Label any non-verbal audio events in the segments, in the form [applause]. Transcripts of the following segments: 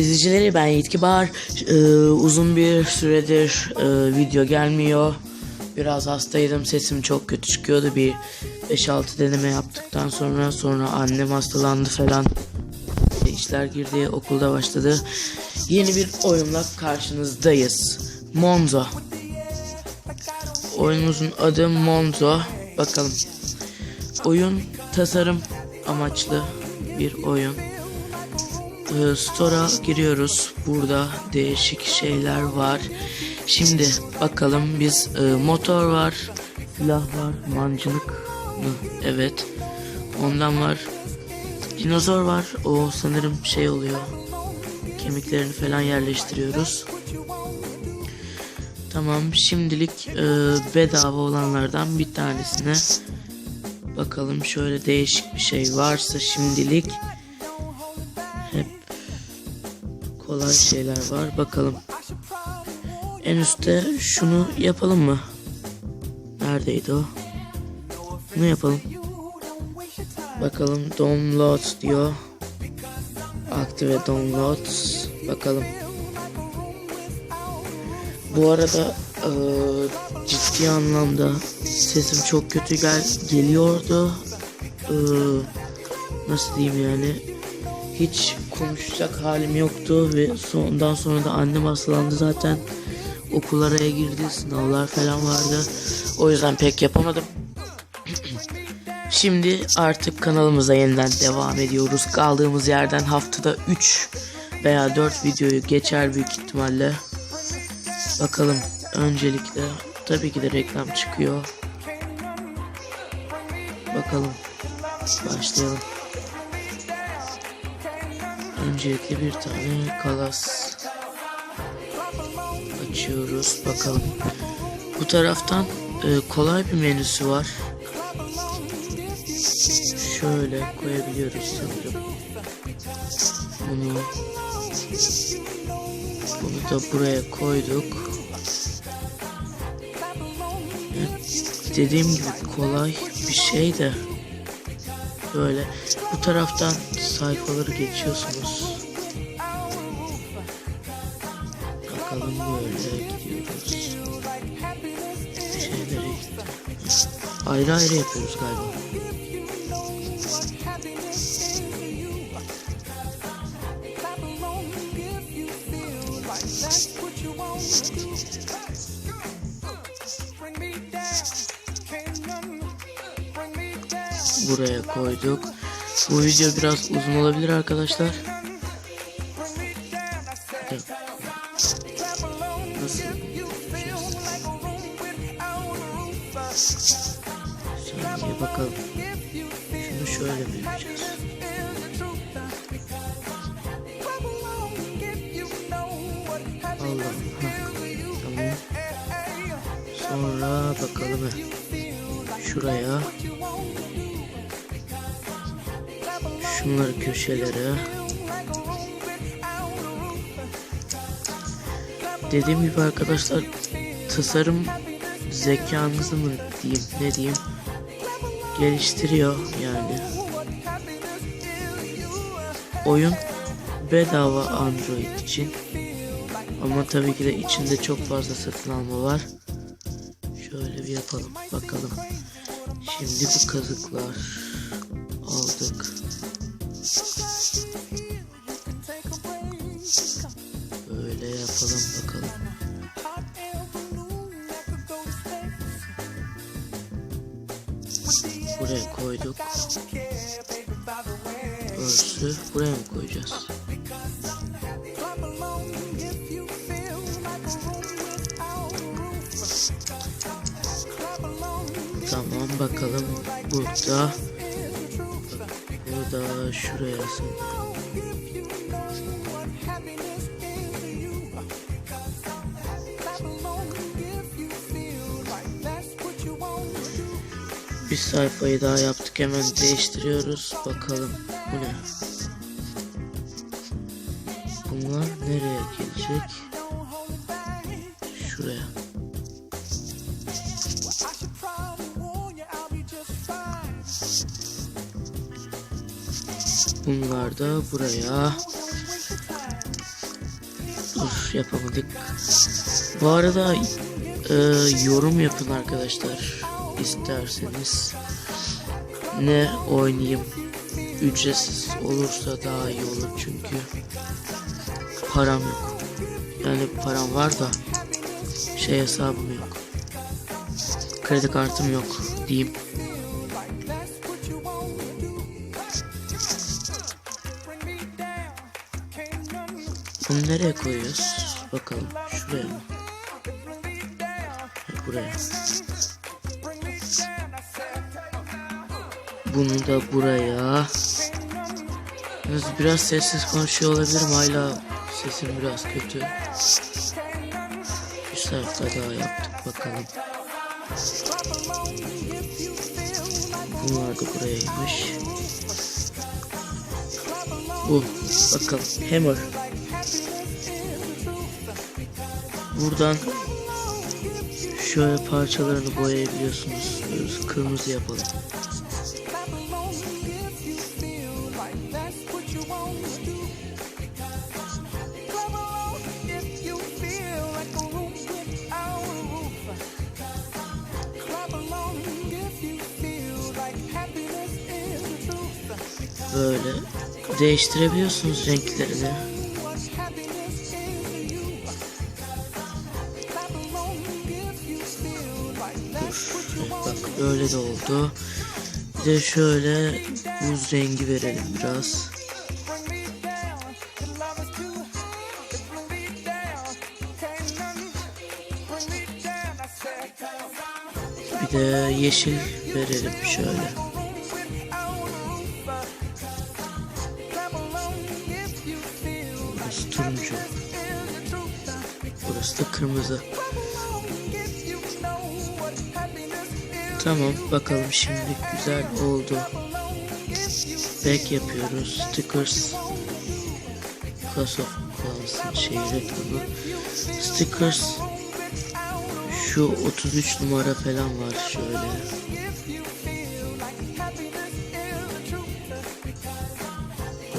İzleyicileri ben Yetki Bahar. Ee, uzun bir süredir e, video gelmiyor. Biraz hastaydım. Sesim çok kötü çıkıyordu. Bir 5-6 deneme yaptıktan sonra sonra annem hastalandı falan. İşler girdi. Okulda başladı. Yeni bir oyunla karşınızdayız. Monzo. Oyunumuzun adı Monzo. Bakalım. Oyun tasarım amaçlı bir oyun. Ee, Store'a giriyoruz. Burada değişik şeyler var. Şimdi bakalım biz e, motor var, silah var, mancınık mı? Evet. Ondan var. Dinozor var. O sanırım şey oluyor. Kemiklerini falan yerleştiriyoruz. Tamam. Şimdilik e, bedava olanlardan bir tanesine bakalım. Şöyle değişik bir şey varsa şimdilik kolay şeyler var. Bakalım. En üstte şunu yapalım mı? Neredeydi o? Bunu yapalım. Bakalım download diyor. Aktive download. Bakalım. Bu arada eee, ciddi anlamda sesim çok kötü gel geliyordu. Eee, nasıl diyeyim yani? Hiç konuşacak halim yoktu ve sondan sonra da annem hastalandı zaten. Okul araya girdi, sınavlar falan vardı. O yüzden pek yapamadım. [clears throat] Şimdi artık kanalımıza yeniden devam ediyoruz. Kaldığımız yerden haftada 3 veya 4 videoyu geçer büyük ihtimalle. Bakalım öncelikle tabii ki de reklam çıkıyor. Bakalım başlayalım. Öncelikle bir tane kalas açıyoruz bakalım. Bu taraftan e, kolay bir menüsü var. Şöyle koyabiliyoruz sanırım. Bunu bunu da buraya koyduk. Dediğim gibi kolay bir şey de böyle bu taraftan sayfaları geçiyorsunuz. Ayrı ayrı yapıyoruz galiba. Buraya koyduk. Bu video biraz uzun olabilir arkadaşlar. Bakalım. Şunu şöyle yapacağız. Allah'ım. Tamam. Sonra bakalım. Şuraya. Şunları köşelere. Dediğim gibi arkadaşlar tasarım zekanızı mı diyeyim ne diyeyim geliştiriyor yani. Oyun bedava Android için. Ama tabii ki de içinde çok fazla satın alma var. Şöyle bir yapalım bakalım. Şimdi bu kazıklar aldık. Böyle yapalım bakalım. Buraya koyduk. Örsü buraya mı koyacağız? Tamam bakalım burada burada şuraya sanırım. Bir sayfayı daha yaptık hemen değiştiriyoruz. Bakalım bu ne? Bunlar nereye gelecek? Şuraya. Bunlar da buraya. yapamadık. Bu arada e, yorum yapın arkadaşlar isterseniz. Ne oynayayım? Ücretsiz olursa daha iyi olur çünkü param yok. Yani param var da şey hesabım yok. Kredi kartım yok diyeyim. Bunu nereye koyuyoruz? Bakalım. Şuraya mı? Buraya. Bunu da buraya. Biraz sessiz konuşuyor olabilirim. Hala sesim biraz kötü. Bir sayfa daha yaptık bakalım. Bunlar da burayaymış. Bu. Bakalım. Hammer. Buradan şöyle parçalarını boyayabiliyorsunuz. Kırmızı yapalım. Böyle değiştirebiliyorsunuz renklerini. Bak böyle de oldu. Bir de şöyle buz rengi verelim biraz. Bir de yeşil verelim şöyle. Kırmızı. Tamam bakalım şimdi güzel oldu. Back yapıyoruz. Stickers. Class of Clans'ın şeyi reklamı. Stickers. Şu 33 numara falan var şöyle.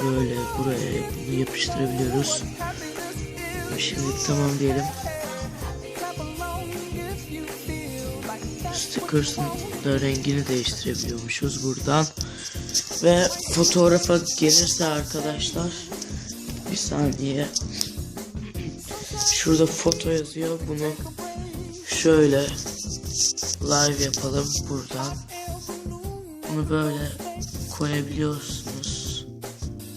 Böyle buraya bunu yapıştırabiliyoruz. Şimdi tamam diyelim. Stickers'ın da rengini değiştirebiliyormuşuz buradan. Ve fotoğrafa gelirse arkadaşlar bir saniye. Şurada foto yazıyor. Bunu şöyle live yapalım buradan. Bunu böyle koyabiliyorsunuz.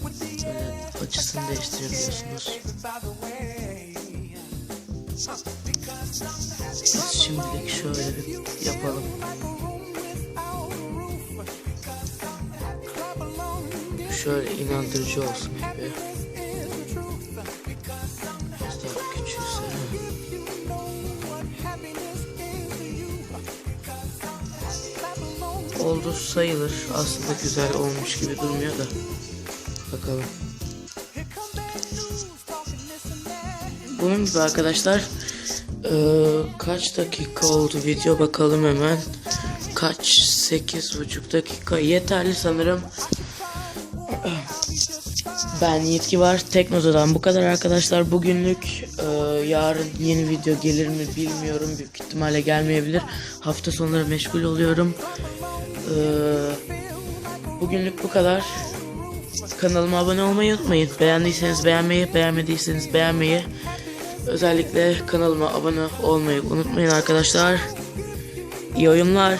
Böyle açısını değiştirebiliyorsunuz. Şimdilik şöyle bir yapalım. Şöyle inandırıcı olsun gibi. Biraz. Oldu sayılır. Aslında güzel olmuş gibi durmuyor da. Bakalım. Bunun gibi arkadaşlar ee, kaç dakika oldu video bakalım hemen. Kaç? 8,5 dakika yeterli sanırım. Ben Yetki var. Teknozo'dan bu kadar arkadaşlar. Bugünlük e, yarın yeni video gelir mi bilmiyorum. Büyük ihtimalle gelmeyebilir. Hafta sonları meşgul oluyorum. E, bugünlük bu kadar. Kanalıma abone olmayı unutmayın. Beğendiyseniz beğenmeyi, beğenmediyseniz beğenmeyi. Özellikle kanalıma abone olmayı unutmayın arkadaşlar. İyi oyunlar.